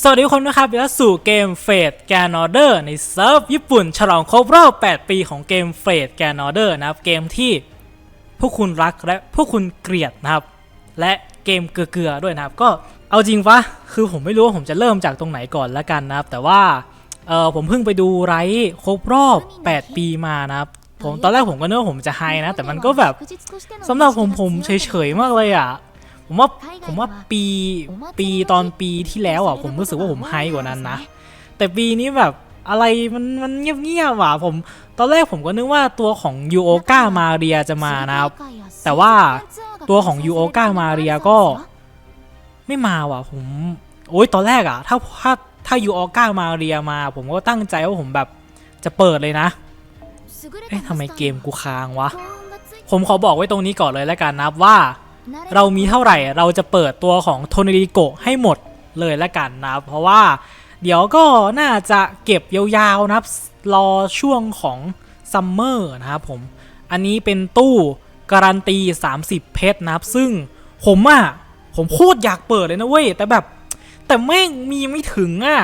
สวัสดีทุกคนนะครับและสู่เกมเฟดแกนอร์เดอร์ในเซิร์ฟญี่ปุ่น ฉลองครบรอบ 8 ปีของเกมเฟดแกนอร์เดอร์นะครับ เกมที่พวกคุณรักและพวกคุณเกลียดนะครับ และเกมเกลือๆด้วยนะครับ ก็เอาจริงปะคือผมไม่รู้ว่าผมจะเริ่มจากตรงไหนก่อนละกันนะครับ แต่ว่าเออผมเพิ่งไปดูไรครบรอบ 8 ปีมานะครับผมตอนแรกผมก็นึกว่าผมจะไฮนะ แต่มันก็แบบสำหรับผมผมเฉยๆมากเลยอะ ผมว่าผมว่าปีปีตอนปีที่แล้วอะผมรู้สึกว่าผมไฮกว่านั้นนะ แต่ปีนี้แบบอะไรมันมันเงียบๆอะผม ตอนแรกผมก็นึกว่าตัวของยูโอกามาเรียจะมานะครับ แต่ว่าตัวของยูโอกามาเรียก็ ไม่มาว่ะผมโอ้ยตอนแรกอะ ถ้าถ้าถ้ายูโอกามาเรียมา ผมก็ตั้งใจว่าผมแบบจะเปิดเลยนะเอ๊ะทำไมเกมกูค้างวะผมขอบอกไว้ตรงนี้ก่อนเลยแล้วกันนับว่า เรามีเท่าไหร่เราจะเปิดตัวของโทนิริโกะให้หมดเลยล้วกันนะครับเพราะว่าเดี๋ยวก็น่าจะเก็บยาวๆนะครับรอช่วงของซัมเมอร์นะครับผมอันนี้เป็นตู้การันตี 30 เพชรนะครับซึ่งผมอะผมโคตรอยากเปิดเลยนะเว้ยแต่แบบ แต่แม่งมีไม่ถึงอะ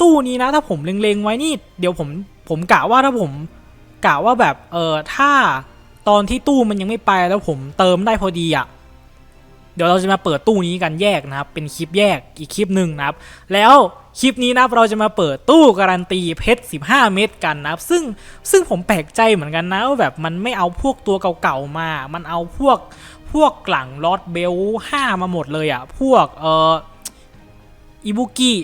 ตู้นี้นะถ้าผมเล็งๆไว้นี่ เดี๋ยวผมผมกะว่าถ้าผมกะว่าแบบเออถ้าตอนที่ตู้มันยังไม่ไปแล้วผมเติมได้พอดีอะ เดี๋ยวเราจะมาเปิดตู้นี้กันแยกนะครับ เป็นคลิปแยกอีกคลิปหนึ่งนะครับ แล้วคลิปนี้นะครับเราจะมาเปิดตู้การันตีเพชร 15 เม็ดกันนะครับ ซึ่งซึ่งผมแปลกใจเหมือนกันนะว่าแบบมันไม่เอาพวกตัวเก่าๆมา มันเอาพวกพวกกลังลอตเบล5มาหมดเลยอะ่ะ พวกเอ่ออิบุกิ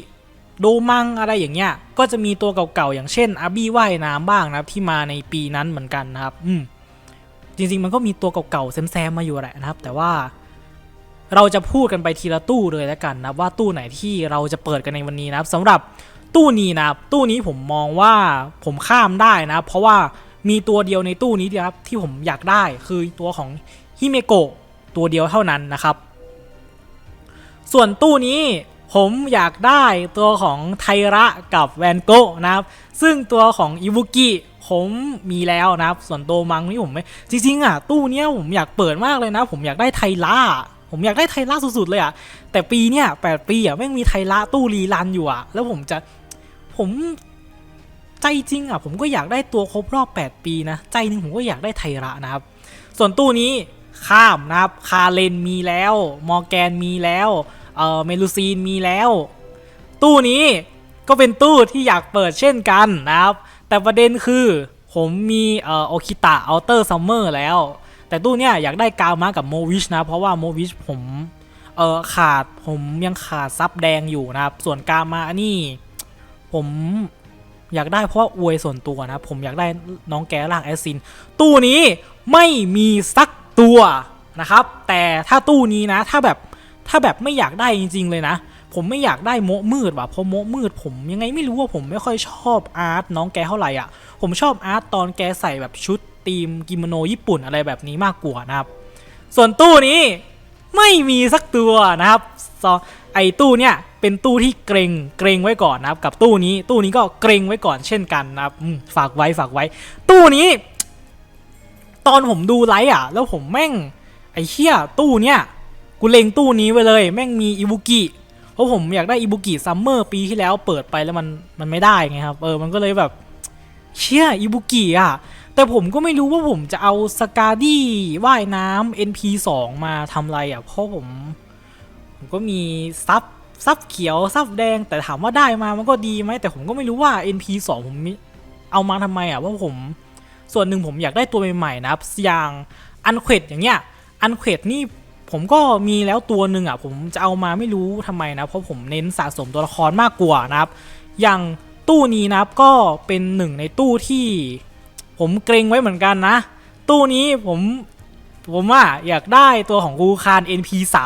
โดมังอะไรอย่างเงี้ย ก็จะมีตัวเก่าๆอย่างเช่นอาบี้ว่ายน้ำบ้างนะครับที่มาในปีนั้นเหมือนกันนะครับ อืมจริงๆมันก็มีตัวเก่าๆแซมๆมาอยู่แหละนะครับ แต่ว่า เราจะพูดกันไปทีละตู้เลยแล้วกันนะว่าตู้ไหนที่เราจะเปิดกันในวันนี้นะครับสำหรับตู้นี้นะครับตู้นี้ผมมองว่าผมข้ามได้นะ เพราะว่ามีตัวเดียวในตู้นี้นะครับที่ผมอยากได้คือตัวของฮิเมโกะตัวเดียวเท่านั้นนะครับ ส่วนตู้นี้ผมอยากได้ตัวของไทระกับแวนโกะนะครับ ซึ่งตัวของอิบุกิผมมีแล้วนะครับ ส่วนโตมังนี่ผมไม่จริงๆอะตู้เนี้ยผมอยากเปิดมากเลยนะ ผมอยากได้ไทระ ผมอยากได้ไทระสุดๆเลยอะแต่ปีเนี้ยแปดปีอะแม่งมีไทระตู้รีรันอยู่อะแล้วผมจะผมใจจริงอะผมก็อยากได้ตัวครบรอบ 8 ปีนะ ใจหนึงผมก็อยากได้ไทระนะครับ ส่วนตู้นี้ข้ามนะครับคาเลนมีแล้ว มอร์แกนมีแล้วเอ่อเมลูซีนมีแล้ว ตู้นี้ก็เป็นตู้ที่อยากเปิดเช่นกันนะครับ แต่ประเด็นคือผมมีเอ่อโอคิตะอัลเตอร์ซัมเมอร์แล้ว แต่ตู้เนี้ยอยากได้กาวมากับโมวิชนะ เพราะว่าโมวิชผมเออขาดผมยังขาดซับแดงอยู่นะครับ ส่วนกามานี่ ผมอยากได้เพราะว่าอวยส่วนตัวนะผมอยากได้น้องแกล่างแอซิน ตู้นี้ไม่มีสักตัวนะครับ แต่ถ้าตู้นี้นะ ถ้าแบบถ้าแบบไม่อยากได้จริง ๆ เลยนะ ผมไม่อยากได้โมมืดว่ะเพราะโมมืด ผมยังไงไม่รู้ว่าผมไม่ค่อยชอบอาร์ตน้องแกเท่าไหร่อะ ผมชอบอาร์ตตอนแกใส่แบบชุด ทีมกิโมโนญี่ปุ่นอะไรแบบนี้มากกว่านะครับ ส่วนตู้นี้ไม่มีสักตัวนะครับอไอตู้เนี่ยเป็นตู้ที่เกรงเกรงไว้ก่อนนะครับ กับตู้นี้ตู้นี้ก็เกรงไว้ก่อนเช่นกันนะครับฝากไว้ฝากไว้ ตู้นี้ ตอนผมดูไลฟ์อะ แล้วผมแม่ง ไอ้เชี่ยตู้เนี่ยกูเลงตู้นี้ไว้เลย แม่งมีอิบุกิเพราะผมอยากได้อิบุกิซัมเมอร์ปีที่แล้วเปิดไปแล้วมันมันไม่ได้ไงครับเออมันก็เลยแบบเชี่ยอิบุกิอะ แต่ผมก็ไม่รู้ว่าผมจะเอาสกาดี้ว่ายน้ำ NP2 มาทำอะไรอะ เพราะผม ผมก็มีซับซับเขียวซับแดง แต่ถามว่าได้มามันก็ดีไหมแต่ผมก็ไม่รู้ว่า NP2 ผมเอามาทำไมอะว่าผม ส่วนหนึ่งผมอยากได้ตัวใหม่ๆนะครับอย่างอันเควดอย่างเงี้ยอันเควดนี่ผมก็มีแล้วตัวหนึ่งอะ ผมจะเอามาไม่รู้ทำไมนะ เพราะผมเน้นสะสมตัวละครมากกว่านะครับ อย่างตู้นี้นะครับก็เป็นหนึ่งในตู้ที่ ผมเกรงไว้เหมือนกันนะ ตู้นี้ผมผมว่าอยากได้ตัวของกูคาร NP3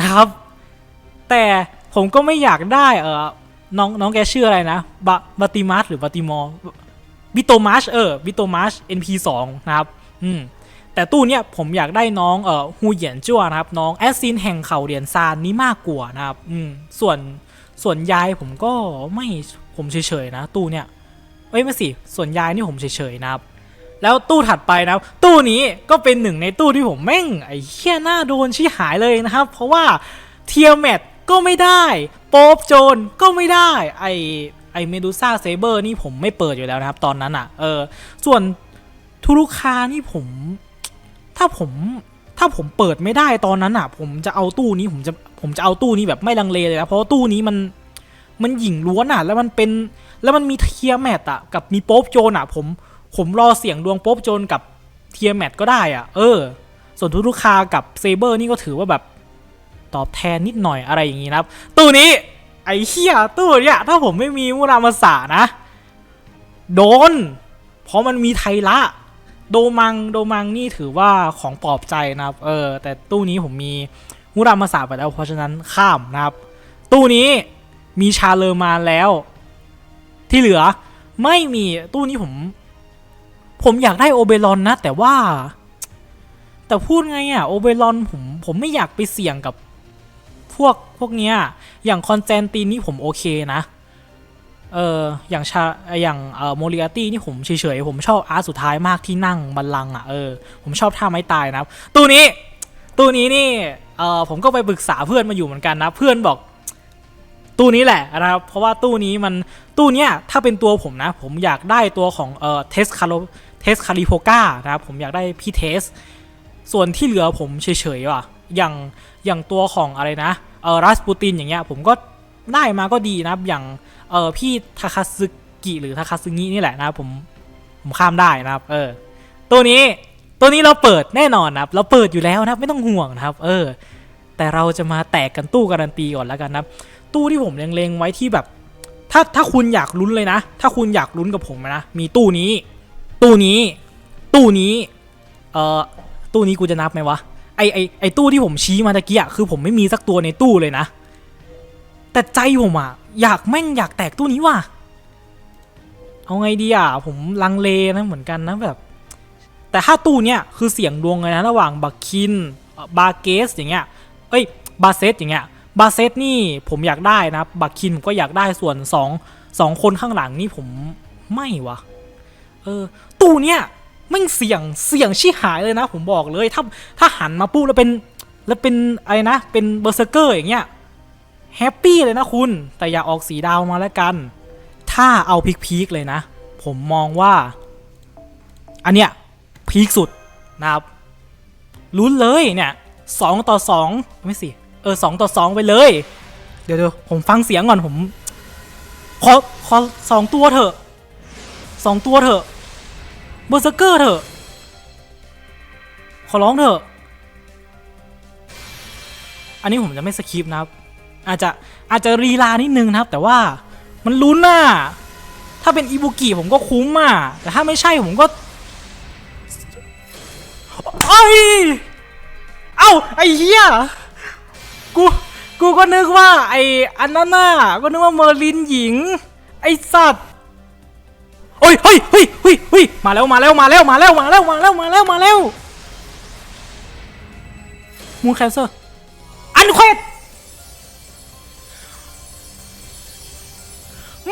นะครับ แต่ผมก็ไม่อยากได้เออน้องน้องแกชื่ออะไรนะบะบัติมัสหรือบัติมอบิโตมัสเออบิโตมัส NP2 นะครับอืมแต่ตู้เนี้ยผมอยากได้น้องเอ่อฮูเหยียนจั่วนะครับ น้องแอสซินแห่งเขาเหรียญซานนี้มากกว่านะครับอืมส่วนส่วนยายผมก็ไม่ผมเฉยๆนะ ตู้เนี้ย เอ้ยไม่สิส่วนยายนี่ผมเฉยๆนะครับ แล้วตู้ถัดไปนะตู้นี้ก็เป็นหนึ่งในตู้ที่ผมแม่งไอ้เหี้ยหน้าโดนชี้หายเลยนะครับ เพราะว่าเทียแมทก็ไม่ได้ โป๊บโจรก็ไม่ได้ ไอไอเมดูซ่าเซเบอร์นี่ผมไม่เปิดอยู่แล้วนะครับ ตอนนั้นอะเออส่วนทุรุคานี่ผม ถ้าผมถ้าผมเปิดไม่ได้ตอนนั้นอะ ผมจะเอาตู้นี้ผมจะผมจะเอาตู้นี้แบบไม่ลังเลเลยนะเพราะว่าตู้นี้มันมันหยิ่งล้วนอะ แล้วมันเป็น แล้วมันมีเทียแมทอะกับมีโป๊บโจรอะผม ผมรอเสียงดวงโป๊บโจรกับเทียแมทก็ได้อะเออ ส่วนทุรุคากับเซเบอร์นี่ก็ถือว่าแบบตอบแทนนิดหน่อยอะไรอย่างงี้นะครับตู้นี้ไอ้เหี้ยตู้เนี่ยถ้าผมไม่มีมุรามาสานะ โดน เพราะมันมีไทละ โดมังโดมังนี่ถือว่าของปลอบใจนะครับ เออ แต่ตู้นี้ผมมีมุรามาสาไปแล้วเพราะฉะนั้นข้ามนะครับ ตู้นี้มีชาเลอร์มาแล้ว ที่เหลือไม่มีตู้นี้ผม ผมอยากได้โอเบรอนนะ แต่ว่า แต่พูดไงอะโอเบรอนผมผมไม่อยากไปเสี่ยงกับพวกพวกเนี้ย อย่างคอนแจนตินนี่ผมโอเคนะ เอออย่างชาอย่างเอ่อโมริอาตี้นี่ผมเฉยๆผมชอบอาร์ตสุดท้ายมากที่นั่งบัลลังก์อะเออผมชอบท่าไม้ตายนะตู้นี้ตู้นี้นี่เออผมก็ไปปรึกษาเพื่อนมาอยู่เหมือนกันนะ เพื่อนบอก ตู้นี้แหละนะครับเพราะว่าตู้นี้มันตู้เนี้ยถ้าเป็นตัวผมนะ ผมอยากได้ตัวของเอ่อเทสคาร์โลเทสคาริโพกานะครับผมอยากได้พี่เทส ส่วนที่เหลือผมเฉยๆว่ะอย่างอย่างตัวของอะไรนะเออรัสปูตินอย่างเงี้ยผมก็ได้มาก็ดีนะครับอย่างเออพี่ทาคาซึกิหรือทาคาซึงินี่แหละนะครับผมผมข้ามได้นะครับ เออ ตัวนี้ตัวนี้เราเปิดแน่นอนนะครับ เราเปิดอยู่แล้วนะครับไม่ต้องห่วงนะครับ เออ แต่เราจะมาแตกกันตู้การันตีก่อนแล้วกันนะครับ ตู้ที่ผมเล็งๆไว้ที่แบบ ถ้าถ้าคุณอยากลุ้นเลยนะ ถ้าคุณอยากลุ้นกับผมนะ มีตู้นี้ ตู้นี้ ตู้นี้ เอ่อ ตู้นี้กูจะนับไหมวะ ไอไอไอตู้ที่ผมชี้มาตะกี้อะคือผมไม่มีสักตัวในตู้เลยนะ แต่ใจผมอะอยากแม่งอยากแตกตู้นี้ว่ะ เอาไงดีอะผมลังเลนะเหมือนกันนะแบบ แต่ถ้าตู้เนี้ยคือเสียงดวงเลยนะ ระหว่างบักคิน บาเกสอย่างเงี้ย เอ้ย บาเซตอย่างเงี้ย บาเซตนี่ผมอยากได้นะบักคินผมก็อยากได้ส่วนสองสองคนข้างหลังนี่ผมไม่วะเออตู้เนี้ยม่งเสี่ยงเสี่ยงชิหายเลยนะ ผมบอกเลยถ้าถ้าหันมาปุ๊บแล้วเป็นแล้วเป็นอะไรนะ เป็นเบอร์เซอร์เกอร์อย่างเงี้ยแฮปปี้เลยนะคุณ แต่อย่าออกสีดาวมาแล้วกัน ถ้าเอาพีคๆเลยนะ ผมมองว่า อันเนี้ยพีคสุดนะครับลุ้นเลยเนี่ยสองต่อสองไม่สิ ออสองต่อสองไปเลย เดี๋ยวเดี๋ยวผมฟังเสียงก่อนผม ขอขอสองตัวเถอะสองตัวเถอะเบอร์เซอร์เกอร์เถอะ ขอร้องเถอะ อันนี้ผมจะไม่สคริปนะครับ อาจจะอาจจะรีลานิดนึงนะครับ แต่ว่ามันลุ้นน่ะถ้าเป็นอิบุกิผมก็คุ้มอะแต่ถ้าไม่ใช่ผมก็เอ้ยเอ้าไอ้เหี้ย กู กูก็นึกว่าไอ้อันนั้นน่ะก็นึกว่าเมอร์ลินหญิง ไอสัตว์โอ้ยเฮ้ยเฮ้ยเฮ้ยเฮ้ยมาแล้วมาแล้วมาแล้วมาแล้วมาแล้วมาแล้วมาแล้วมาแล้วมูนแคนเซอร์อันเควส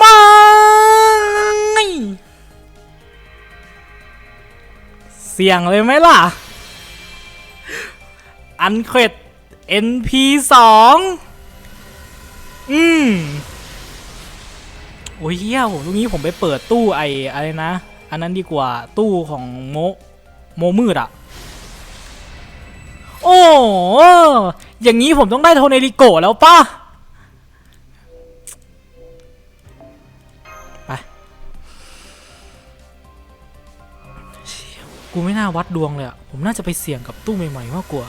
ม่เสียงเลยไหมล่ะ อันเควส NP สองอืมโอ้ยเหี้ยผมตรงนี้ผมไปเปิดตู้ไอ้อะไรนะ อันนั้นดีกว่าตู้ของโมโมมืดอะโอ้อย่างนี้ผมต้องได้โทเนริโกะแล้วป่ะไปเชี่ยกูไม่น่าวัดดวงเลยอะผมน่าจะไปเสี่ยงกับตู้ใหม่ๆมากกว่า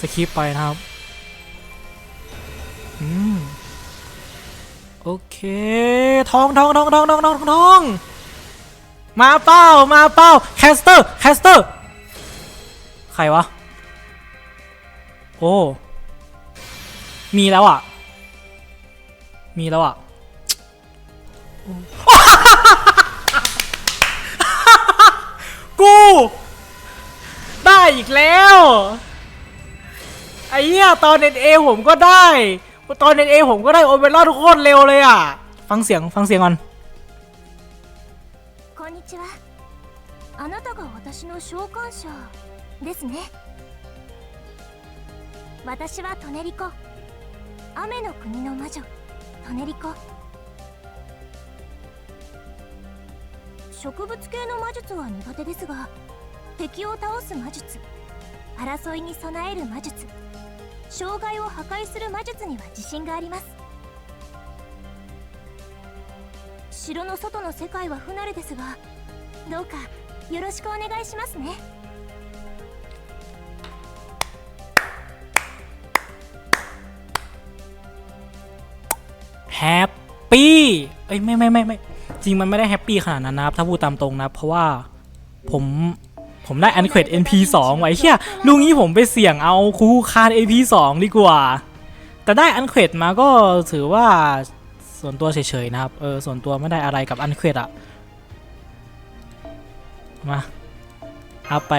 สคิปไปนะครับ อืม โอเค ทองทองทองทองทองทองทองมาเป้ามาเป้าแคสเตอร์แคสเตอร์ ใครวะ โอ้ มีแล้วอะ มีแล้วอะกู ได้อีกแล้ว ไอ้เหี้ยตอนเน็ตเอผมก็ได้ ตอนเน็ตเอผมก็ได้โอเปร่าทุกคนเร็วเลยอ่ะ ฟังเสียงฟังเสียงก่อน こんにちはあなたが私の召喚者ですね 私はトネリコ雨の国の魔女トネリコ植物系の魔術は苦手ですが敵を倒す魔術 争いに備える魔術障害を破壊する魔術には自信があります城の外の世界は不慣れですがどうかよろしくお願いしますね แฮปปี้เอ้ยไม่ไม่ไม่ไม่จริงมันไม่ได้แฮปปี้ขนาดนั้นนะครับ ถ้าพูดตามตรงนะ เพราะว่าผม ผมได้อันเควด NP 2ไว้เฮียลุงนี้ผมไปเสี่ยงเอาคูคาน NP 2ดีกว่า แต่ได้อันเควดมาก็ถือว่าส่วนตัวเฉยๆนะครับ เออ ส่วนตัวไม่ได้อะไรกับอันเควดอะมาอัพไป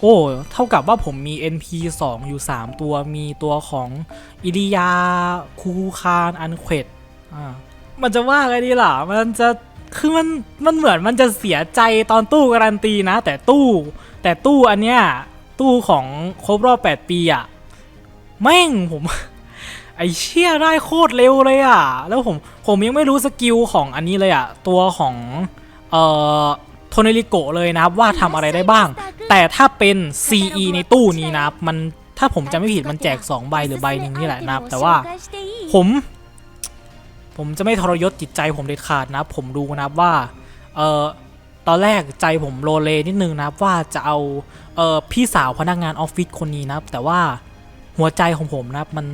โอ้ เท่ากับว่าผมมี NP 2 อยู่ 3 ตัว มีตัวของอิริยาคูคาน อันเควดอ่ามันจะว่าไงดีล่ะ มันจะ คือมันมันเหมือนมันจะเสียใจตอนตู้การันตีนะ แต่ตู้ แต่ตู้อันเนี้ยตู้ของครบรอบ 8 ปีอะแม่งผม ไอเชี่ยได้โคตรเร็วเลยอะแล้วผมผมยังไม่รู้สกิลของอันนี้เลยอะตัวของเอ่อโทเนริโกะเลยนะครับว่าทำอะไรได้บ้าง แต่ถ้าเป็น CE ในตู้นี้นะครับมันถ้าผมจะไม่ผิดมันแจก 2 ใบหรือใบหนึ่งนี่แหละนะครับ แต่ว่าผม ผมจะไม่ทรยศจิตใจผมเด็ดขาดนะ ผมดูนะครับว่าเออตอนแรกใจผมโลเลนิดนึงนะว่าจะเอาเออพี่สาวพนักงานออฟฟิศคนนี้นะแต่ว่าหัวใจของผมนะมัน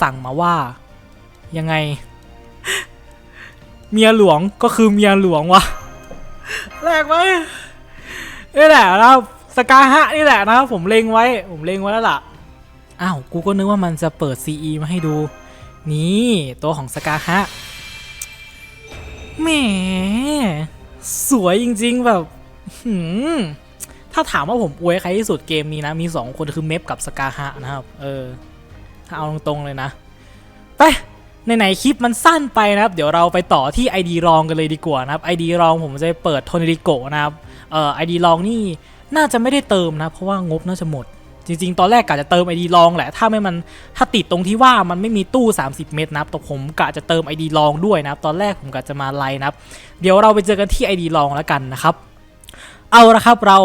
สั่งมาว่ายังไง เมียหลวงก็คือเมียหลวงวะแรกไหมนี่แหละนะครับสกาฮะนี่แหละนะครับผมเล็งไว้ ผมเล็งไว้แล้วล่ะ อ้าว กูก็นึกว่ามันจะเปิด CE มาให้ดู นี่ตัวของสกาฮะแหมสวยจริงๆแบบหืมถ้าถามว่าผมอวยใครที่สุดเกมนี้นะ มี 2 คนคือเมฟกับสกาฮะนะครับ เออ ถ้าเอาตรงๆเลยนะ ไปไหนๆคลิปมันสั้นไปนะครับ เดี๋ยวเราไปต่อที่ ID รองกันเลยดีกว่านะครับ ID รองผมจะเปิดโทนิริโกะนะครับ เอ่อ ID รองนี่น่าจะไม่ได้เติมนะ เพราะว่างบน่าจะหมด จริง ๆ ตอนแรกกะจะเติม ID ลองแหละ ถ้าไม่มันถ้าติดตรงที่ว่ามันไม่มีตู้ 30 เมตรนะครับแต่ผมกะจะเติม ID ลองด้วยนะครับ ตอนแรกผมกะจะมาไลน์นะครับ เดี๋ยวเราไปเจอกันที่ ID ลองแล้วกันนะครับ เอาละครับเรา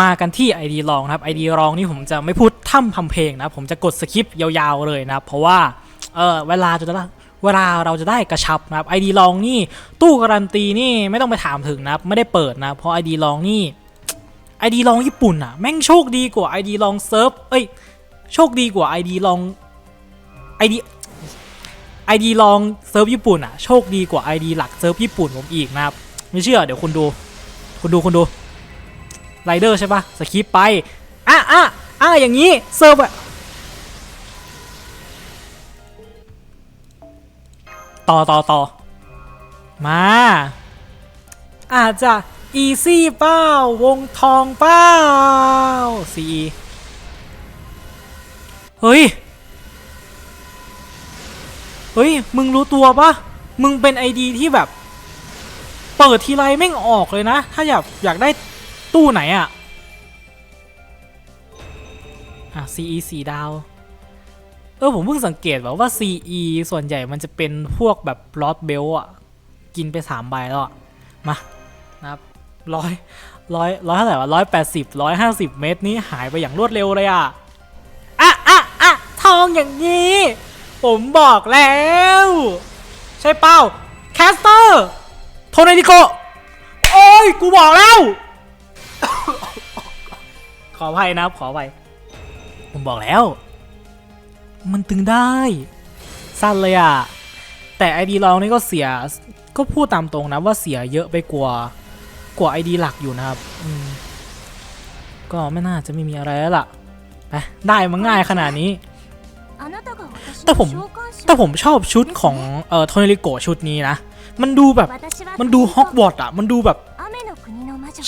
มากันที่ ID ลองนะครับ ID ลองนี่ผมจะไม่พูดท่ำทำเพลงนะผมจะกดสคริปต์ยาวๆเลยนะครับเพราะว่าเออเวลาจะได้เวลาเราจะได้กระชับนะครับ ID ลองนี่ตู้การันตีนี่ไม่ต้องไปถามถึงนะครับไม่ได้เปิดนะเพราะ ID ลองนี่ ไอดีลองญี่ปุ่นอะแม่งโชคดีกว่าไอดีลองเซิร์ฟเอ้ยโชคดีกว่าไอดีลองไอดีไอดีลองเซิร์ฟญี่ปุ่นอะโชคดีกว่าไอดีหลักเซิร์ฟญี่ปุ่นผมอีกนะครับไม่เชื่อเดี๋ยวคุณดูคุณดูคุณดูไรเดอร์ใช่ปะสคริปไปอะอะอะอย่างนี้เซิร์ฟอะต่อต่อต่อมา อาจจะ อีซี่เป้าวงทองเป้าซีเฮ้ย เฮ้ย มึงรู้ตัวปะมึงเป็นไอดีที่แบบ เปิดทีไรแม่งออกเลยนะ ถ้าอยากอยากได้ตู้ไหนอะอะ CE สีดาว เออ ผมเพิ่งสังเกตแบบว่า CE ส่วนใหญ่มันจะเป็นพวกแบบลอตเบลอะกินไปสามใบแล้วอะมานะครับ ร้อยร้อยร้อยเท่าไหร่วะร้อยแปดสิบร้อยห้าสิบเมตรนี้หายไปอย่างรวดเร็วเลยอะอะอะอะทองอย่างนี้ ผมบอกแล้ว ใช่เป้าแคสเตอร์โทนาดิโกโอ้ยกูบอกแล้ว ขออภัยนะครับขออภัยผมบอกแล้ว มันตึงได้ สั้นเลยอะ แต่ไอดีลองนี่ก็เสียก็พูดตามตรงนะว่าเสียเยอะไปกว่า กว่าไอดีหลักอยู่นะครับอืมก็ไม่น่าจะไม่มีอะไรแล้วล่ะไปได้มาง่ายขนาดนี้ แต่ผมแต่ผมชอบชุดของเอ่อโทนิริโกชุดนี้นะ มันดูแบบมันดูฮอกวอตส์อะ มันดูแบบ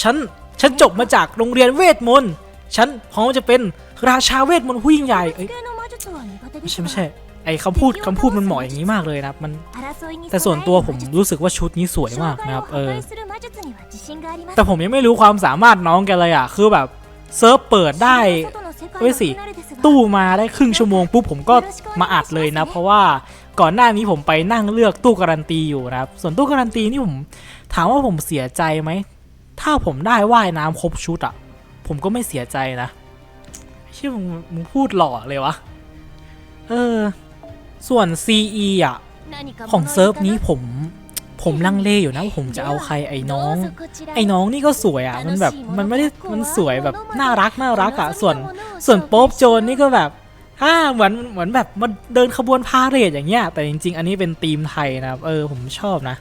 ฉันฉันจบมาจากโรงเรียนเวทมนต์ฉันพร้อมจะเป็นราชาเวทมนต์ผู้ยิ่งใหญ่เอ้ยไม่ใช่ไม่ใช่ ไอคำพูดคำพูดมันเหมาะอย่างนี้มากเลยนะครับมันแต่ส่วนตัวผมรู้สึกว่าชุดนี้สวยมากนะครับเออแต่ผมยังไม่รู้ความสามารถน้องแกเลยอะคือแบบเซิร์ฟเปิดได้เว้ยสิตู้มาได้ครึ่งชั่วโมงปุ๊บผมก็มาอัดเลยนะ เพราะว่าก่อนหน้านี้ผมไปนั่งเลือกตู้การันตีอยู่นะครับส่วนตู้การันตีนี่ผมถามว่าผมเสียใจไหมถ้าผมได้ว่ายน้ำครบชุดอะผมก็ไม่เสียใจนะเชื่อมึงมึงพูดหล่อเลยวะ เออ ส่วน CE อะ ของเซิร์ฟนี้ผมผมลังเลอยู่นะว่าผมจะเอาใครไอ้น้อง ไอ้น้องนี่ก็สวยอะมันแบบมันไม่ได้มันสวยแบบน่ารักน่ารักอะส่วนส่วนโป๊ปโจนนี่ก็แบบอ่าเหมือนเหมือนแบบมันเดินขบวนพาเหรดอย่างเงี้ยแต่จริง ๆ อันนี้เป็นธีมไทยนะครับเออผมชอบนะ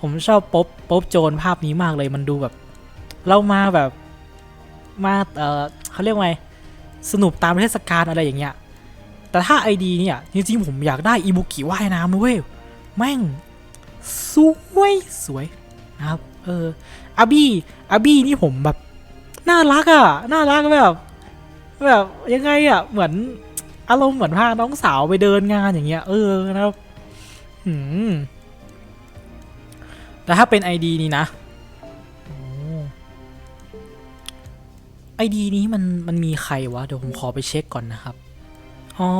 ผมชอบโป๊ปโป๊ปโจนภาพนี้มากเลยมันดูแบบ เรามาแบบมาเออเขาเรียกว่าไงสนุกตามเทศกาลอะไรอย่างเงี้ย แต่ถ้าไอดีเนี่ย จริงๆ ผมอยากได้อิบุกิว่ายน้ำนะเว้ย แม่ง สวยสวยนะครับ เอออาบี้อาบี้นี่ผมแบบ น่ารักอะ น่ารักแบบ แบบยังไงอะ เหมือนอารมณ์เหมือนพาน้องสาวไปเดินงานอย่างเงี้ย เออนะครับหืมแต่ถ้าเป็นไอดีนี้นะไอดีนี้มันมันมีใครวะ เดี๋ยวผมขอไปเช็คก่อนนะครับ อ๋อ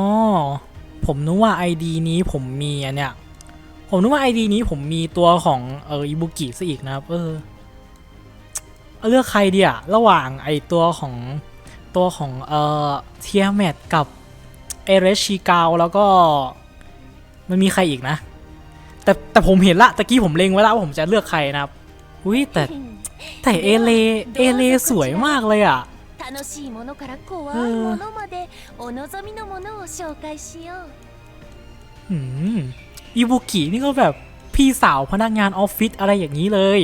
ผมนึกว่า ID นี้ผมมีอันเนี่ยผมนึกว่า ID นี้ผมมีตัวของเอออิบุกิซะอีกนะครับ เออเอาเลือกใครดีอะระหว่างไอตัวของตัวของเออเทียแมทกับเอเรชิกาวแล้วก็มันมีใครอีกนะ แต่แต่ผมเห็นละตะกี้ผมเล็งไว้แล้วว่าผมจะเลือกใครนะครับ อุ้ยแต่แต่เอเลเอเลสวยมากเลยอะ 楽しいものから怖いものまでお望みのものを紹介しよう อืมอิบุกินี่ก็แบบพี่สาวพนักงานออฟฟิศอะไรอย่างนี้เลย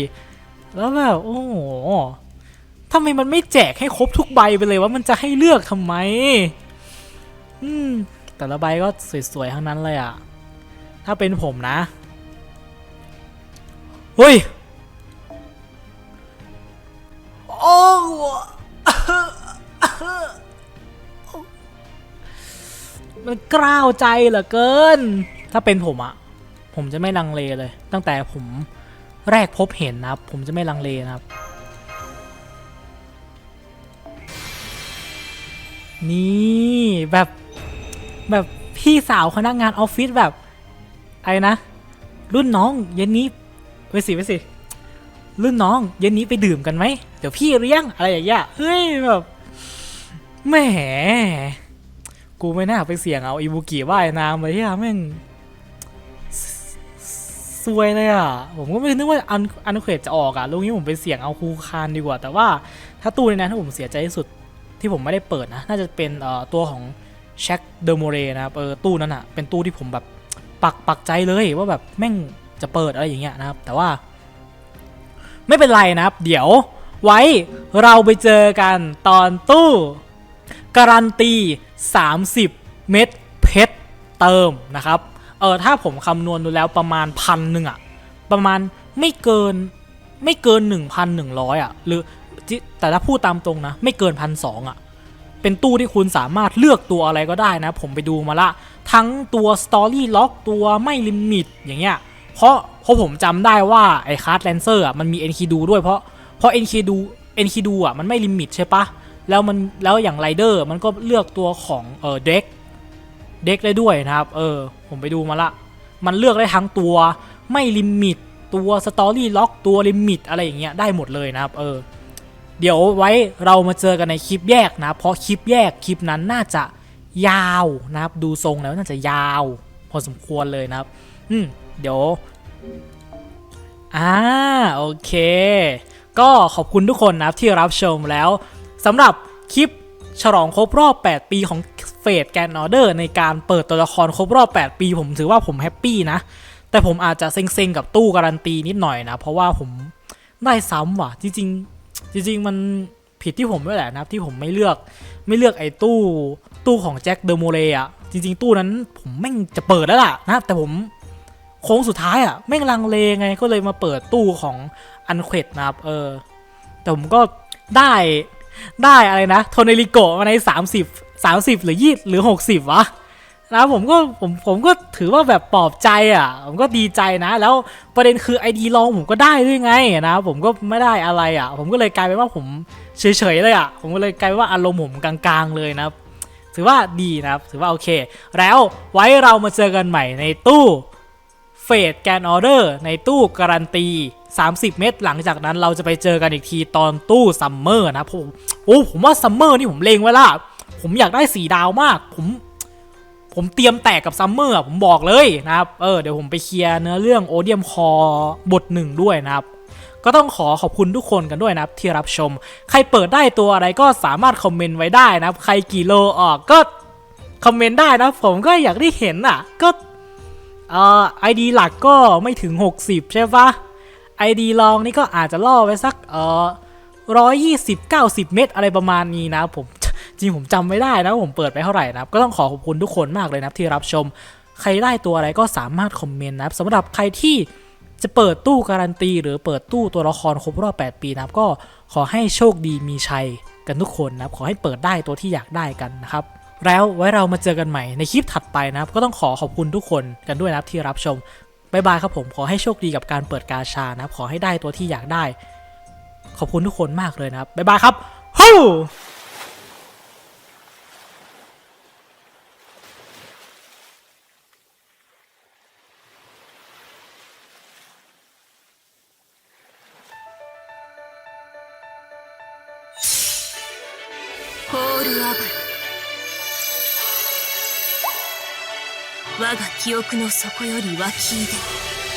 แล้วแบบ โอ้โหทำไมมันไม่แจกให้ครบทุกใบไปเลยว่ามันจะให้เลือกทำไม อืม แต่ละใบก็สวยๆ ทั้งนั้นเลยอะถ้าเป็นผมนะ เฮ้ย มันกล้าวใจเหลือเกิน ถ้าเป็นผมอะผมจะไม่ลังเลเลย ตั้งแต่ผมแรกพบเห็นนะครับ ผมจะไม่ลังเลนะครับ นี่แบบแบบพี่สาวพนักงานออฟฟิศแบบไอ้นะ รุ่นน้องเย็นนี้ไปสิไปสิรุ่นน้องเย็นนี้ไปดื่มกันไหมเดี๋ยวพี่เลี้ยงอะไรอย่างเงี้ยเฮ้ยแบบแหม กูไม่น่าไปเสี่ยงเอาอิบุกิว่ายน้ำเลยที่แม่งซวยเลยอะ ผมก็ไม่นึกว่าอันอันเควดจะออกอะลูกนี้ผมไปเสี่ยงเอาคูคานดีกว่า แต่ว่าถ้าตู้นนั้นะถ้าผมเสียใจที่สุดที่ผมไม่ได้เปิดนะ น่าจะเป็นเอ่อตัวของแช็คเดอร์โมเรนะครับเออตู้นั้นอะ เป็นตู้ที่ผมแบบปักปักใจเลยว่าแบบแม่งจะเปิดอะไรอย่างเงี้ยนะครับ แต่ว่า ไม่เป็นไรนะครับ เดี๋ยวไว้เราไปเจอกันตอนตู้ การันตี 30 เม็ดเพชรเติมนะครับเออถ้าผมคำนวณดูแล้วประมาณพันหนึ่งอะประมาณไม่เกินไม่เกิน 1,100อะหรือแต่ถ้าพูดตามตรงนะ ไม่เกินพันสองอะเป็นตู้ที่คุณสามารถเลือกตัวอะไรก็ได้นะ ผมไปดูมาละ ทั้งตัว Story Lock ตัวไม่ลิมิตอย่างเงี้ยเพราะเพราะผมจำได้ว่า ไอ้คาร์ดแลนเซอร์อะมันมี NK ดูด้วยเพราะเพราะ NK ดู NK ดูอะมันไม่ลิมิตใช่ปะ แล้วมันแล้วอย่างไรเดอร์มันก็เลือกตัวของเออเด็กเด็กได้ด้วยนะครับเออผมไปดูมาละ มันเลือกได้ทั้งตัวไม่ลิมิตตัวสตอรี่ล็อกตัวลิมิตอะไรอย่างเงี้ยได้หมดเลยนะครับเออเดี๋ยวไว้เรามาเจอกันในคลิปแยกนะเพราะคลิปแยกคลิปนั้นน่าจะยาวนะครับ ดูทรงแล้วน่าจะยาว พอสมควรเลยนะครับ อืมเดี๋ยวอ่าโอเค ก็ขอบคุณทุกคนนะครับที่รับชมแล้ว สำหรับคลิปฉลองครบรอบ 8 ปีของเฟดแกนออเดอร์ในการเปิดตัวละครครบรอบ 8 ปี ผมถือว่าผมแฮปปี้นะ แต่ผมอาจจะเซ็งๆกับตู้การันตีนิดหน่อยนะ เพราะว่าผมได้ซ้ำว่ะ จริงๆ จริง ๆ มันผิดที่ผมด้วยแหละนะครับที่ผมไม่เลือกไม่เลือกไอ้ตู้ตู้ของแจ็คเดอะโมเรอะจริง ๆ ตู้นั้นผมแม่งจะเปิดแล้วล่ะนะ แต่ผมโค้งสุดท้ายอะแม่งลังเลไงก็เลยมาเปิดตู้ของอันเควดนะครับเออแต่ผมก็ได้ ได้อะไรนะโทเนริโกะมาใน 30 30 หรือยี่หรือ 60 วะนะผมก็ผมผมก็ถือว่าแบบปลอบใจอะ ผมก็ดีใจนะ แล้วประเด็นคือไอดีลองผมก็ได้ด้วยไงนะ ผมก็ไม่ได้อะไรอะ ผมก็เลยกลายเป็นว่าผมเฉยๆเลยอะ ผมก็เลยกลายเป็นว่าอารมณ์ผมกลางๆเลยนะถือว่าดีนะครับ ถือว่าโอเค แล้วไว้เรามาเจอกันใหม่ในตู้เฟดแกนออเดอร์ในตู้การันตี 30 เม็ดหลังจากนั้นเราจะไปเจอกันอีกทีตอนตู้ซัมเมอร์นะผมโอ้ผมว่าซัมเมอร์นี่ผมเลงไว้ละผมอยากได้สีดาวมาก ผม ผมเตรียมแตกกับซัมเมอร์ผมบอกเลยนะครับเออเดี๋ยวผมไปเคลียร์เนื้อเรื่องโอเดียมคอบทหนึ่งด้วยนะครับก็ต้องขอขอบคุณทุกคนกันด้วยนะครับที่รับชม ใครเปิดได้ตัวอะไรก็สามารถคอมเมนต์ไว้ได้นะครับ ใครกี่โลออกก็คอมเมนต์ได้นะผมก็อยากได้เห็นอะ ก็เอ่อไอดีหลักก็ไม่ถึง 60 ใช่ปะ ไอดีลองนี่ก็อาจจะล่อไว้สักเอ่อร้อยยี่สิบเก้าสิบเมตรอะไรประมาณนี้นะผมจริงผมจำไม่ได้นะผมเปิดไปเท่าไหร่นะครับ ก็ต้องขอขอบคุณทุกคนมากเลยนะครับที่รับชม ใครได้ตัวอะไรก็สามารถคอมเมนต์นะครับสำหรับใครที่จะเปิดตู้การันตี หรือเปิดตู้ตัวละครครบรอบ 8 ปีนะครับ ก็ขอให้โชคดีมีชัยกันทุกคนนะครับ ขอให้เปิดได้ตัวที่อยากได้กันนะครับ แล้วไว้เรามาเจอกันใหม่ในคลิปถัดไปนะครับ ก็ต้องขอขอบคุณทุกคนกันด้วยนะครับที่รับชม บ๊ายบายครับผมขอให้โชคดีกับการเปิดกาชานะครับขอให้ได้ตัวที่อยากได้ ขอบคุณทุกคนมากเลยนะครับบ๊ายบายครับฮู้ 記憶の底より湧き出